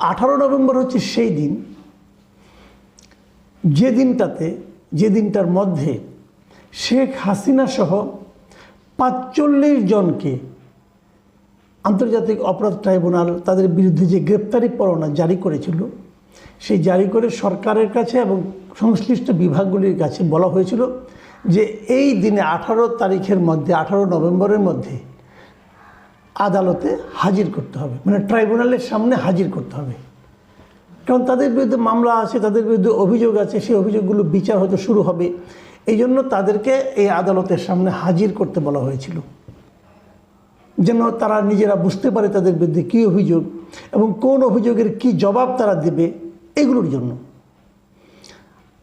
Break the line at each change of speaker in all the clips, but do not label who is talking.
আঠারো নভেম্বর হচ্ছে সেই দিন। যে দিনটাতে, যে দিনটার মধ্যে শেখ হাসিনা সহ পাঁচচল্লিশ জনকে আন্তর্জাতিক অপরাধ ট্রাইব্যুনাল তাদের বিরুদ্ধে যে গ্রেপ্তারি পরোয়ানা জারি করেছিল, সেই জারি করে সরকারের কাছে এবং সংশ্লিষ্ট বিভাগগুলির কাছে বলা হয়েছিল যে এই দিনে আঠারো তারিখের মধ্যে, আঠারো নভেম্বরের মধ্যে আদালতে হাজির করতে হবে। মানে ট্রাইব্যুনালের সামনে হাজির করতে হবে। কারণ তাদের বিরুদ্ধে মামলা আছে, তাদের বিরুদ্ধে অভিযোগ আছে, সেই অভিযোগগুলো বিচার হয়তো শুরু হবে। এই জন্য তাদেরকে এই আদালতের সামনে হাজির করতে বলা হয়েছিল। যেন তারা নিজেরা বুঝতে পারে তাদের বিরুদ্ধে কী অভিযোগ এবং কোন অভিযোগের কি জবাব তারা দেবে, এগুলোর জন্য।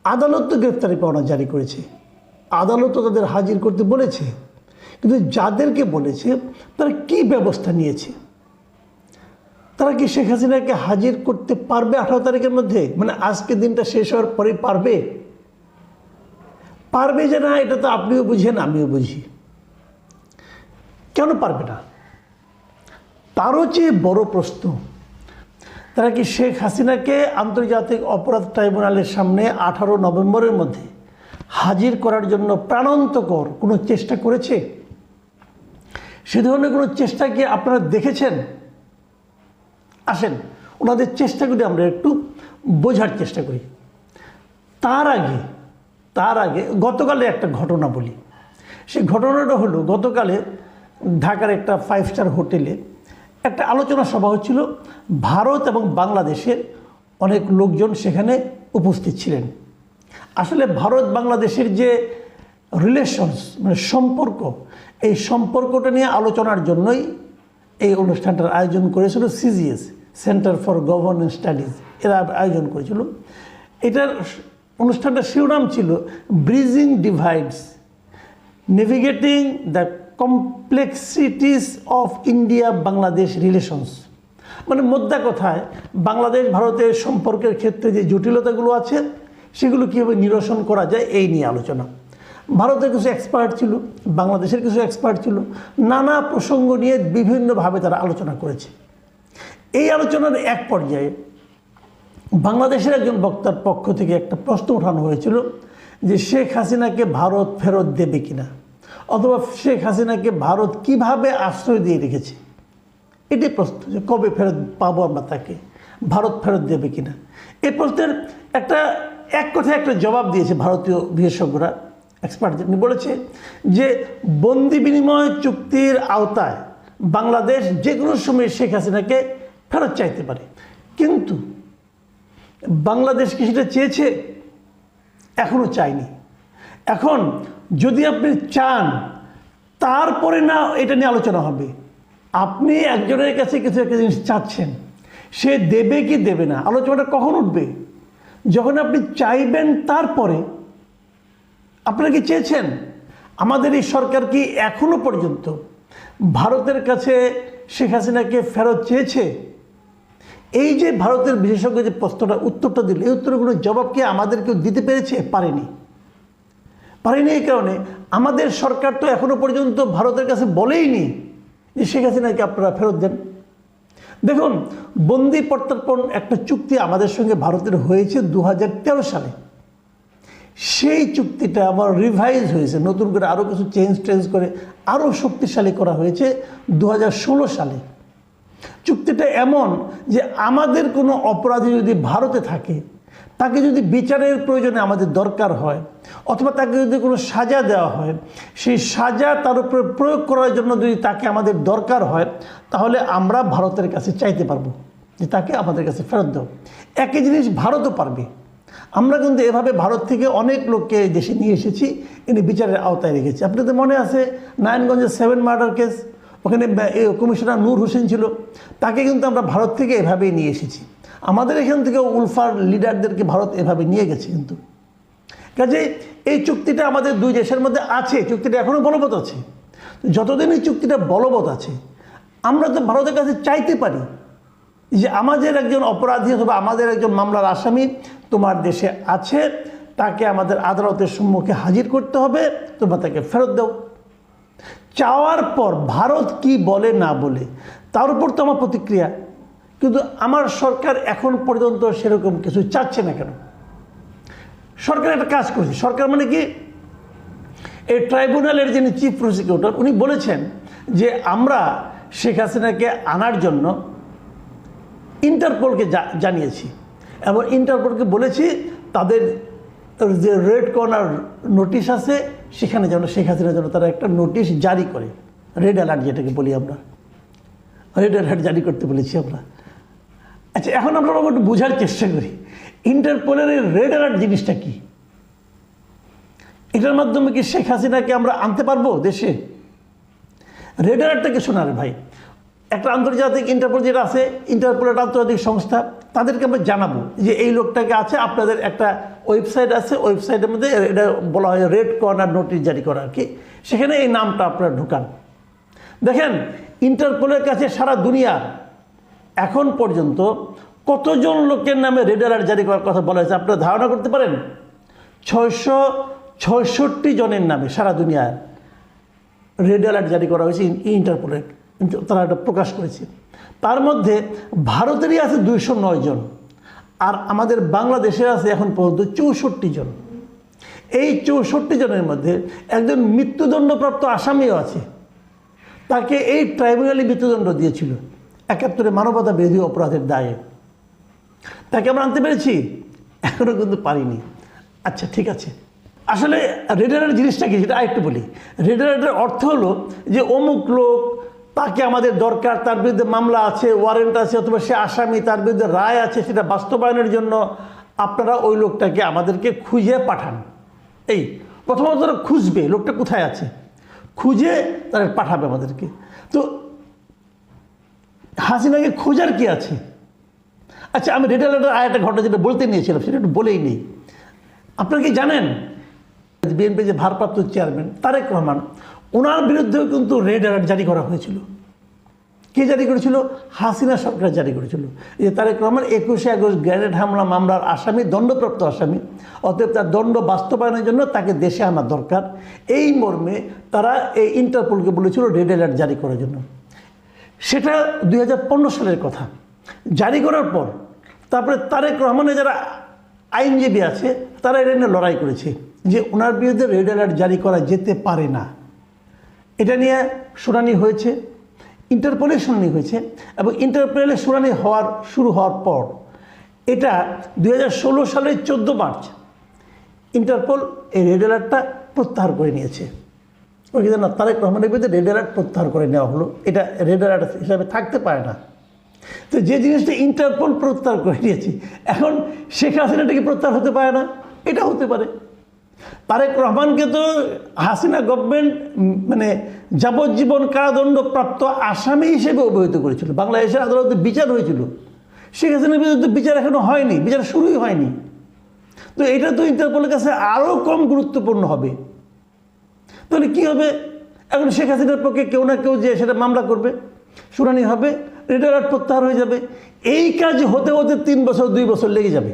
আদালত তো গ্রেপ্তারি পাওনা জারি করেছে। আদালত তো তাদের হাজির করতে বলেছে। কিন্তু যাদেরকে বলেছে, তারা কি ব্যবস্থা নিয়েছে? তারা কি শেখ হাসিনাকে হাজির করতে পারবে আঠারো তারিখের মধ্যে? মানে আজকে দিনটা শেষ হওয়ার পরে পারবে? পারবে যে না, এটা তো আপনিও বুঝেন, আমিও বুঝি। কেন পারবে না? তারও চেয়ে বড় প্রশ্ন, তারা কি শেখ হাসিনাকে আন্তর্জাতিক অপরাধ ট্রাইব্যুনালের সামনে আঠারো নভেম্বরের মধ্যে হাজির করার জন্য প্রাণান্তকর কোনো চেষ্টা করেছে? সে ধরনের কোনো চেষ্টা কি আপনারা দেখেছেন? আসেন, ওনাদের চেষ্টাগুলি আমরা একটু বোঝার চেষ্টা করি। তার আগে তার আগে গতকালে একটা ঘটনা বলি। সেই ঘটনাটা হলো, গতকালে ঢাকার একটা ফাইভ স্টার হোটেলে একটা আলোচনা সভা হচ্ছিল। ভারত এবং বাংলাদেশের অনেক লোকজন সেখানে উপস্থিত ছিলেন। আসলে ভারত বাংলাদেশের যে রিলেশনস মানে সম্পর্ক। এই সম্পর্কটা নিয়ে আলোচনার জন্যই এই অনুষ্ঠানটার আয়োজন করেছিল CGS centre for governance studies এরা আয়োজন করেছিল। এটার অনুষ্ঠানটার শিরোনাম ছিল bridging divides navigating the complexities of India Bangladesh relations মানে মোদ্দা কথায়, বাংলাদেশ ভারতের সম্পর্কের ক্ষেত্রে যে জটিলতাগুলো আছে, সেগুলো কীভাবে নিরসন করা যায়, এই নিয়ে আলোচনা। ভারতের কিছু এক্সপার্ট ছিল, বাংলাদেশের কিছু এক্সপার্ট ছিল, নানা প্রসঙ্গ নিয়ে বিভিন্নভাবে তারা আলোচনা করেছে। এই আলোচনার এক পর্যায়ে বাংলাদেশের একজন বক্তার পক্ষ থেকে একটা প্রশ্ন ওঠানো হয়েছিল যে শেখ হাসিনাকে ভারত ফেরত দেবে কিনা, অথবা শেখ হাসিনাকে ভারত কীভাবে আশ্রয় দিয়ে রেখেছে? এটি প্রশ্ন, যে কবে ফেরত পাবো আমরা তাকে? ভারত ফেরত দেবে কিনা? এই প্রশ্নের একটা, এক কথায় একটা জবাব দিয়েছে ভারতীয় বিশেষজ্ঞরা। এক্সপার্ট যিনি বলেছে যে বন্দি বিনিময় চুক্তির আওতায় বাংলাদেশ যে কোনো সময় শেখ হাসিনাকে ফেরত চাইতে পারে। কিন্তু বাংলাদেশ কি সেটা চেয়েছে? এখনও চায়নি। এখন যদি আপনি চান, তারপরে না এটা নিয়ে আলোচনা হবে। আপনি একজনের কাছে কিছু একটা জিনিস চাচ্ছেন, সে দেবে কি দেবে না? আলোচনাটা কখন উঠবে? যখন আপনি চাইবেন তারপরে আপনারা কি চেয়েছেন? আমাদের এই সরকার কি এখনও পর্যন্ত ভারতের কাছে শেখ হাসিনাকে ফেরত চেয়েছে? এই যে ভারতের বিশেষজ্ঞ যে প্রশ্নটা, উত্তরটা দিল, এই উত্তরের কোনো জবাব কি আমাদের কেউ দিতে পেরেছে? পারেনি। পারেনি এই কারণে। আমাদের সরকার তো এখনও পর্যন্ত ভারতের কাছে বলেইনি যে শেখ হাসিনাকে আপনারা ফেরত দেন। দেখুন, বন্দি প্রত্যর্পণ একটা চুক্তি আমাদের সঙ্গে ভারতের হয়েছে দু হাজার তেরো সালে। সেই চুক্তিটা আবার রিভাইজ হয়েছে। নতুন করে আরও কিছু চেঞ্জ টেঞ্জ করে আরও শক্তিশালী করা হয়েছে দু হাজার ষোলো সালে। চুক্তিটা এমন যে আমাদের কোনো অপরাধী যদি ভারতে থাকে, তাকে যদি বিচারের প্রয়োজনে আমাদের দরকার হয়, অথবা তাকে যদি কোনো সাজা দেওয়া হয়, সেই সাজা তার উপরে প্রয়োগ করার জন্য যদি তাকে আমাদের দরকার হয়, তাহলে আমরা ভারতের কাছে চাইতে পারব যে তাকে আমাদের কাছে ফেরত দাও। একই জিনিস ভারতও পারবে। আমরা কিন্তু এভাবে ভারত থেকে অনেক লোককে দেশে নিয়ে এসেছি, এনে বিচারের আওতায় রেখেছি। আপনাদের মনে আছে নারায়ণগঞ্জের সেভেন মার্ডার কেস ওখানে কমিশনার নূর হোসেন ছিল। তাকে কিন্তু আমরা ভারত থেকে এভাবেই নিয়ে এসেছি। আমাদের এখান থেকে উলফার লিডারদেরকে ভারত এভাবে নিয়ে গেছে কিন্তু। কাজে এই চুক্তিটা আমাদের দুই দেশের মধ্যে আছে চুক্তিটা এখনও বলবৎ আছে। যতদিন এই চুক্তিটা বলবৎ আছে, আমরা তো ভারতের কাছে চাইতে পারি যে আমাদের একজন অপরাধী অথবা আমাদের একজন মামলার আসামি তোমার দেশে আছে, তাকে আমাদের আদালতের সম্মুখে হাজির করতে হবে, তোমরা তাকে ফেরত দাও। চাওয়ার পর ভারত কি বলে না বলে, তার উপর তো আমার প্রতিক্রিয়া। কিন্তু আমার সরকার এখন পর্যন্ত সেরকম কিছু চাচ্ছে না কেন? সরকার একটা কাজ করেছে। সরকার মানে কি? এই ট্রাইব্যুনালের যিনি চিফ প্রসিকিউটর উনি বলেছেন যে আমরা শেখ হাসিনাকে আনার জন্য ইন্টারপোলকে জানিয়েছি। এবং ইন্টারপোলকে বলেছি, তাদের যে রেড কর্নার নোটিশ আছে, সেখানে যেন শেখ হাসিনার জন্য তারা একটা নোটিশ জারি করে। রেড অ্যালার্ট যেটাকে বলি আমরা। রেড অ্যালার্ট জারি করতে বলেছি আমরা। আচ্ছা এখন আমরা একটু বোঝার চেষ্টা করি। ইন্টারপোলের রেড অ্যালার্ট জিনিসটা কি? এটার মাধ্যমে কি শেখ হাসিনাকে আমরা আনতে পারব দেশে? রেড অ্যালার্টটাকে শোনার ভাই? একটা আন্তর্জাতিক ইন্টারপোল যেটা আছে ইন্টারপোল একটা আন্তর্জাতিক সংস্থা, তাদেরকে আমরা জানাব যে এই লোকটাকে আছে, আপনাদের একটা ওয়েবসাইট আছে ওয়েবসাইটের মধ্যে এটা বলা হয় রেড কর্নার নোটিশ জারি করা আর কি। সেখানে এই নামটা আপনারা ঢুকান। দেখেন ইন্টারপোলের কাছে সারা দুনিয়ার এখন পর্যন্ত কতজন লোকের নামে রেড অ্যালার্ট জারি করার কথা বলা হয়েছে, আপনারা ধারণা করতে পারেন? ছয়শো ছয়ষট্টি জনের নামে সারা দুনিয়ার রেড অ্যালার্ট জারি করা হয়েছে ইন- ইন্টারপোলের তারা এটা প্রকাশ করেছে। তার মধ্যে ভারতেরই আছে দুইশো নয় জন, আর আমাদের বাংলাদেশের আছে এখন পর্যন্ত চৌষট্টি জন। এই চৌষট্টি জনের মধ্যে একজন মৃত্যুদণ্ডপ্রাপ্ত আসামিও আছে। তাকে এই ট্রাইব্যুনালে মৃত্যুদণ্ড দিয়েছিল। একাত্তরে মানবতা বিরোধী অপরাধের দায়ে। তাকে আমরা আনতে পেরেছি? এখনও কিন্তু পারিনি। আচ্ছা ঠিক আছে। আসলে রেড অ্যালার্ট জিনিসটা কি? সেটা আরেকটু বলি। রেড অর্থ হলো যে অমুক লোক তাকে আমাদের দরকার, তার বিরুদ্ধে মামলা আছে ওয়ারেন্ট আছে, অথবা সে আসামি, তার বিরুদ্ধে রায় আছে, সেটা বাস্তবায়নের জন্য আপনারা ওই লোকটাকে আমাদেরকে খুঁজে পাঠান। এই, প্রথমত তারা খুঁজবে, লোকটা কোথায় আছে? খুঁজে তারা পাঠাবে আমাদেরকে। তো হাসিনাকে খোঁজার কি আছে? আচ্ছা আমি রেড অ্যালার্টের আর একটা ঘটনা যেটা বলতে নিয়েছিলাম, সেটা একটু বলেই নেই। আপনারা কি জানেন? বিএনপি যে ভারপ্রাপ্ত চেয়ারম্যান তারেক রহমান ওনার বিরুদ্ধেও কিন্তু রেড অ্যালার্ট জারি করা হয়েছিল। কে জারি করেছিল? হাসিনা সরকার জারি করেছিল। যে তারেক রহমান একুশে আগস্ট গ্রেনেড হামলা মামলার আসামি, দণ্ডপ্রাপ্ত আসামি, অতএব তার দণ্ড বাস্তবায়নের জন্য তাকে দেশে আনা দরকার। এই মর্মে তারা এই ইন্টারপোলকে বলেছিল রেড অ্যালার্ট জারি করার জন্য। সেটা দু হাজার পনেরো সালের কথা। জারি করার পর তারপরে তারেক রহমানের যারা আইনজীবী আছে, তারা এটা নিয়ে লড়াই করেছে যে ওনার বিরুদ্ধে রেড অ্যালার্ট জারি করা যেতে পারে না। এটা নিয়ে শুনানি হয়েছে ইন্টারপোলে শুনানি হয়েছে, এবং ইন্টারপোলে শুনানি হওয়ার, শুরু হওয়ার পর এটা দু হাজার ষোলো সালের চোদ্দ মার্চ ইন্টারপোল এই রেড অ্যালার্টটা প্রত্যাহার করে নিয়েছে। ওই না তারেক রহমানের বিরুদ্ধে রেড অ্যালার্ট প্রত্যাহার করে নেওয়া হলো। এটা রেড অ্যালার্ট হিসাবে থাকতে পারে না। তো যে জিনিসটা ইন্টারপোল প্রত্যাহার করে নিয়েছে, এখন শেখ হাসিনাটাকে প্রত্যাহার হতে পারে না, এটা হতে পারে। তারেক রহমানকে তো হাসিনা গভর্নমেন্ট মানে যাবজ্জীবন কারাদণ্ডপ্রাপ্ত আসামি হিসেবে অবহিত করেছিল। বাংলাদেশের আদালতে বিচার হয়েছিল। শেখ হাসিনার বিরুদ্ধে বিচার এখনও হয়নি, বিচার শুরুই হয়নি। তো এটা তো ইন্টারপোলের কাছে আরও কম গুরুত্বপূর্ণ হবে। তাহলে কী হবে? এখন শেখ হাসিনার পক্ষে কেউ না কেউ যে সেটা মামলা করবে, শুনানি হবে অ্যালার্ট প্রত্যাহার হয়ে যাবে। এই কাজ হতে হতে তিন বছর, দুই বছর লেগে যাবে।